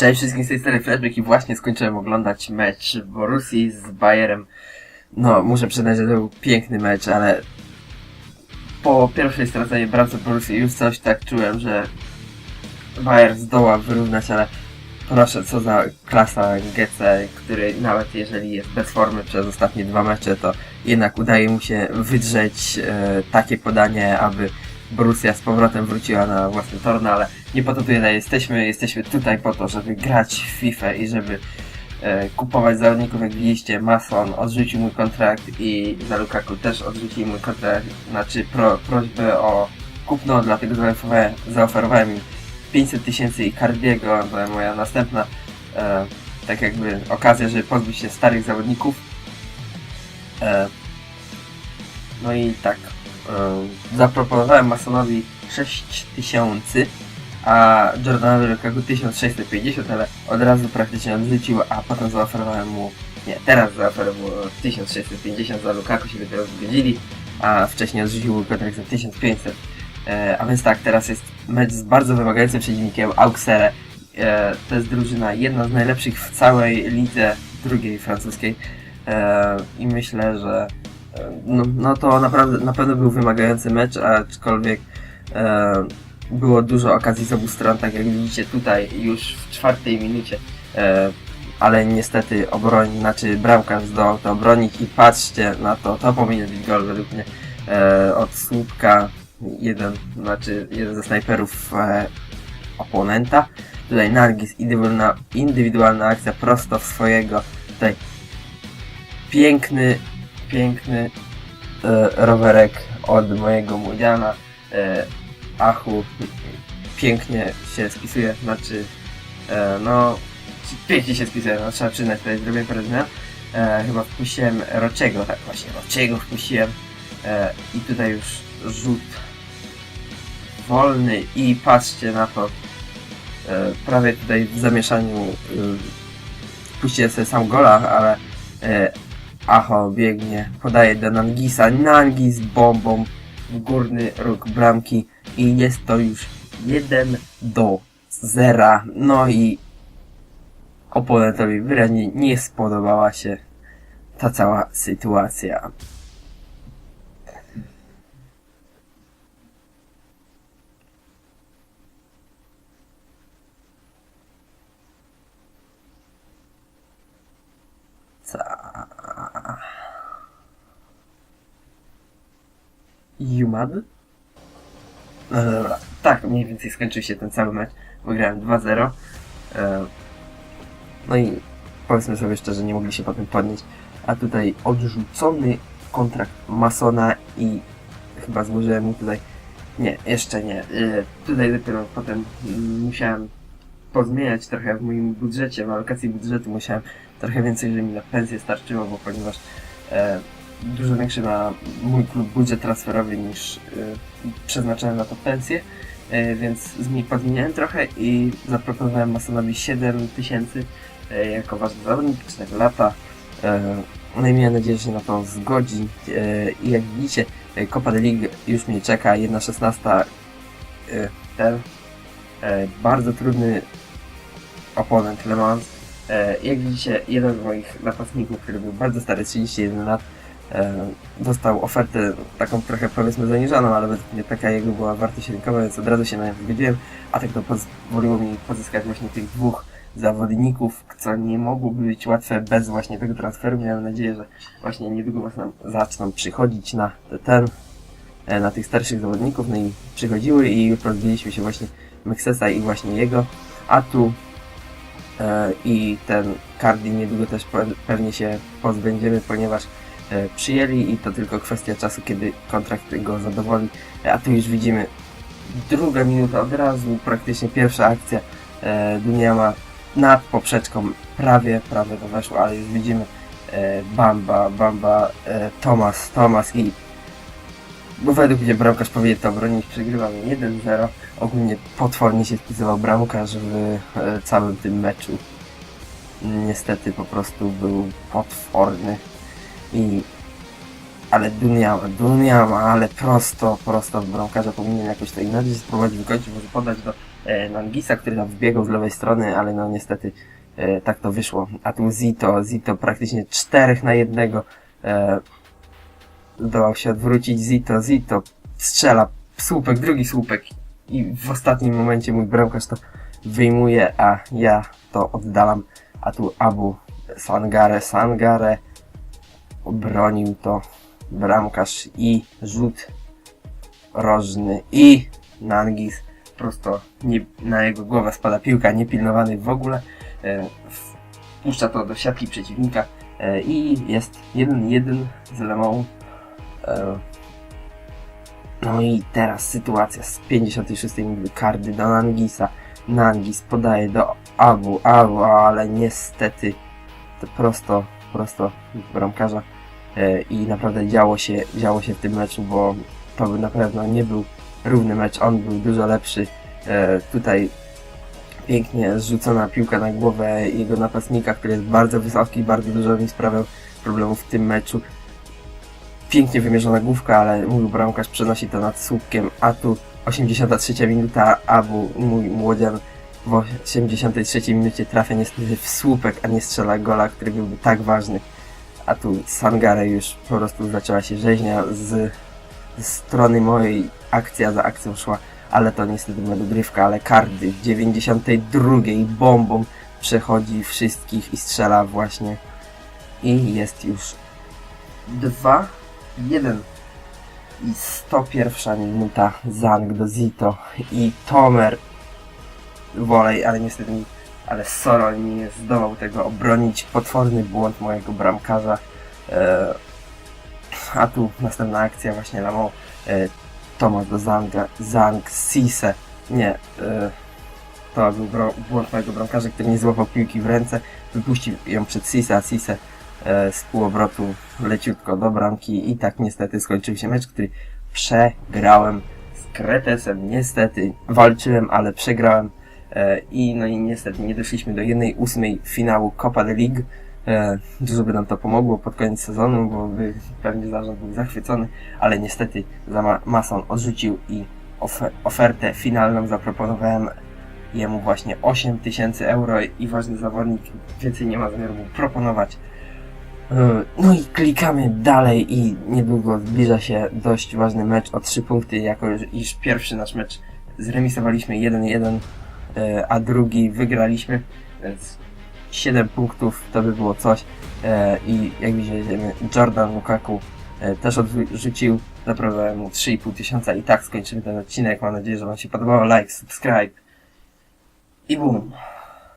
Cześć wszystkim z tej strony Flashback i właśnie skończyłem oglądać mecz Borussii z Bayerem. No, muszę przyznać, że to był piękny mecz, ale po pierwszej stracie bramce Borussii już coś tak czułem, że Bayer zdoła wyrównać, ale proszę, co za klasa Gece, który nawet jeżeli jest bez formy przez ostatnie dwa mecze, to jednak udaje mu się wydrzeć e, takie podanie, aby Borussia z powrotem wróciła na własny tor, no ale nie po to tutaj jesteśmy, jesteśmy tutaj po to, żeby grać w FIFA i żeby e, kupować zawodników, jak widzieliście, Mason odrzucił mój kontrakt i za Lukaku też odrzucił mój kontrakt, znaczy pro, prośbę o kupno, dlatego zaoferowałem, zaoferowałem im 500 tysięcy i Cardiego, to moja następna e, tak jakby okazja, żeby pozbyć się starych zawodników. E, no i tak, zaproponowałem Masonowi 6000, a Jordanowi Lukaku 1650, ale od razu praktycznie odrzucił, a potem zaoferowałem mu, nie, teraz zaoferowałem mu 1650 za Lukaku, się dopiero zgodzili, a wcześniej odrzucił kontrakt za 1500. E, a więc tak, teraz jest mecz z bardzo wymagającym przeciwnikiem, Auxerre. E, to jest drużyna jedna z najlepszych w całej lidze drugiej francuskiej. E, I myślę, że no, no to naprawdę na pewno był wymagający mecz, aczkolwiek e, było dużo okazji z obu stron, tak jak widzicie tutaj już w czwartej minucie. E, ale niestety obroń, znaczy bramkarz zdołał to obronić i patrzcie na to, to powinien być gol według mnie e, od słupka jeden, znaczy jeden ze snajperów e, oponenta. Tutaj Nargis, indywidualna, indywidualna akcja prosto w swojego. Tutaj piękny, piękny e, rowerek od mojego młodziana. E, Achu pięknie się spisuje, znaczy e, no pięknie się spisuje, no trzeba przyznać, tutaj zrobiłem parę zmian. E, chyba wpuściłem Roczego, tak właśnie, Roczego wpuściłem e, i tutaj już rzut wolny i patrzcie na to, e, prawie tutaj w zamieszaniu e, wpuściłem sobie sam gola, ale e, Acho biegnie, podaje do Nangisa, Nangis bombą w górny róg bramki i jest to już 1 do 0. No i oponentowi wyraźnie nie spodobała się ta cała sytuacja. Jumad? No dobra, tak mniej więcej skończył się ten cały mecz. Wygrałem 2-0. E, No i powiedzmy sobie szczerze, nie mogli się potem podnieść. A tutaj odrzucony kontrakt Masona i chyba złożyłem mu tutaj. Nie, jeszcze nie. E, Tutaj dopiero potem musiałem pozmieniać trochę w moim budżecie, w alokacji budżetu musiałem trochę więcej, żeby mi na pensję starczyło, bo ponieważ e, dużo większy ma mój klub budżet transferowy niż e, przeznaczałem na to pensję, e, więc zmi- podmieniałem trochę i zaproponowałem Masonowi 7 tysięcy e, jako ważny zawodnik, 4 lata. E, no i miałem nadzieję, że się na to zgodzi. E, I jak widzicie, e, Copa de League już mnie czeka, 1.16 e, ten bardzo trudny oponent Le Mans. Jak widzicie, jeden z moich napastników, który był bardzo stary, 31 lat, dostał ofertę taką trochę powiedzmy zaniżoną, ale według mnie taka jego była wartość rynkowa, więc od razu się na nią zgodziłem, a tak to pozwoliło mi pozyskać właśnie tych dwóch zawodników, co nie mogłoby być łatwe bez właśnie tego transferu. Miałem nadzieję, że właśnie niedługo zaczną przychodzić na ten, e, na tych starszych zawodników, no i przychodziły i pozbyliśmy się właśnie Mexesa i właśnie jego, a tu e, i ten Cardi niedługo też pe- pewnie się pozbędziemy, ponieważ e, przyjęli i to tylko kwestia czasu, kiedy kontrakt go zadowoli. E, A tu już widzimy druga minuta od razu, praktycznie pierwsza akcja e, Dunia ma nad poprzeczką prawie, prawie to weszło, ale już widzimy e, Bamba, Bamba, e, Thomas, Thomas i bo według mnie bramkarz powinien to obronić, przegrywamy 1-0. Ogólnie potwornie się wpisywał bramkarz w e, całym tym meczu. Niestety po prostu był potworny i ale Duniama, Duniama, ale prosto, prosto w bramkarza powinien jakoś to inaczej spróbować wykończyć, może podać do e, Nangisa, który tam wbiegał z lewej strony, ale no niestety e, tak to wyszło. A tu Zito, Zito praktycznie czterech na jednego e, zdołał się odwrócić. Zito, Zito strzela słupek, drugi słupek i w ostatnim momencie mój bramkarz to wyjmuje, a ja to oddalam. A tu Abu Sangare, Sangare obronił to bramkarz i rzut rożny i Nangis prosto nie, na jego głowę spada piłka, niepilnowany w ogóle. E, wpuszcza to do siatki przeciwnika e, i jest 1-1 z Lemą. E, no i teraz sytuacja z 56 minuty kardy do Nangisa. Nangis podaje do Abu, Abu, ale niestety to prosto, prosto bramkarza E, i naprawdę działo się, działo się w tym meczu, bo to na pewno nie był równy mecz, on był dużo lepszy. E, Tutaj pięknie zrzucona piłka na głowę jego napastnika, który jest bardzo wysoki, bardzo dużo mi sprawiał problemów w tym meczu. Pięknie wymierzona główka, ale mój bramkarz przenosi to nad słupkiem, a tu 83 minuta, Abu, mój młodzian w 83 minucie trafia niestety w słupek, a nie strzela gola, który byłby tak ważny. A tu Sangare już po prostu zaczęła się rzeźnia z, z strony mojej. Akcja za akcją szła, ale to niestety była dogrywka, ale Kardy w 92 bombą przechodzi wszystkich i strzela właśnie. I jest już 2 1 i 101 minuta Zang do Zito i Tomer wolej, ale niestety ale Soro nie zdołał tego obronić. Potworny błąd mojego bramkarza. E, a tu następna akcja właśnie Lamo. E, Tomasz do Zanga, Zang, Sise. Nie, e, to był błąd mojego bramkarza, który nie złapał piłki w ręce. Wypuścił ją przed Sise, a Sise e, z półobrotu leciutko do bramki i tak niestety skończył się mecz, który przegrałem z Kretesem. Niestety walczyłem, ale przegrałem. E, I no i niestety nie doszliśmy do jednej ósmej finału Copa del League. E, Dużo by nam to pomogło pod koniec sezonu, bo by pewnie zarząd był zachwycony, ale niestety Mason odrzucił i ofe- ofertę finalną zaproponowałem jemu właśnie 8 tysięcy euro i ważny zawodnik więcej nie ma zamiaru mu proponować. E, No i klikamy dalej i niedługo zbliża się dość ważny mecz o 3 punkty, jako iż pierwszy nasz mecz zremisowaliśmy 1-1 e, a drugi wygraliśmy, więc 7 punktów to by było coś. E, I jak widzicie, Jordan Lukaku e, też odrzucił, zaproponowałem mu 3,5 tysiąca i tak skończymy ten odcinek. Mam nadzieję, że Wam się podobało. Like, subscribe i boom.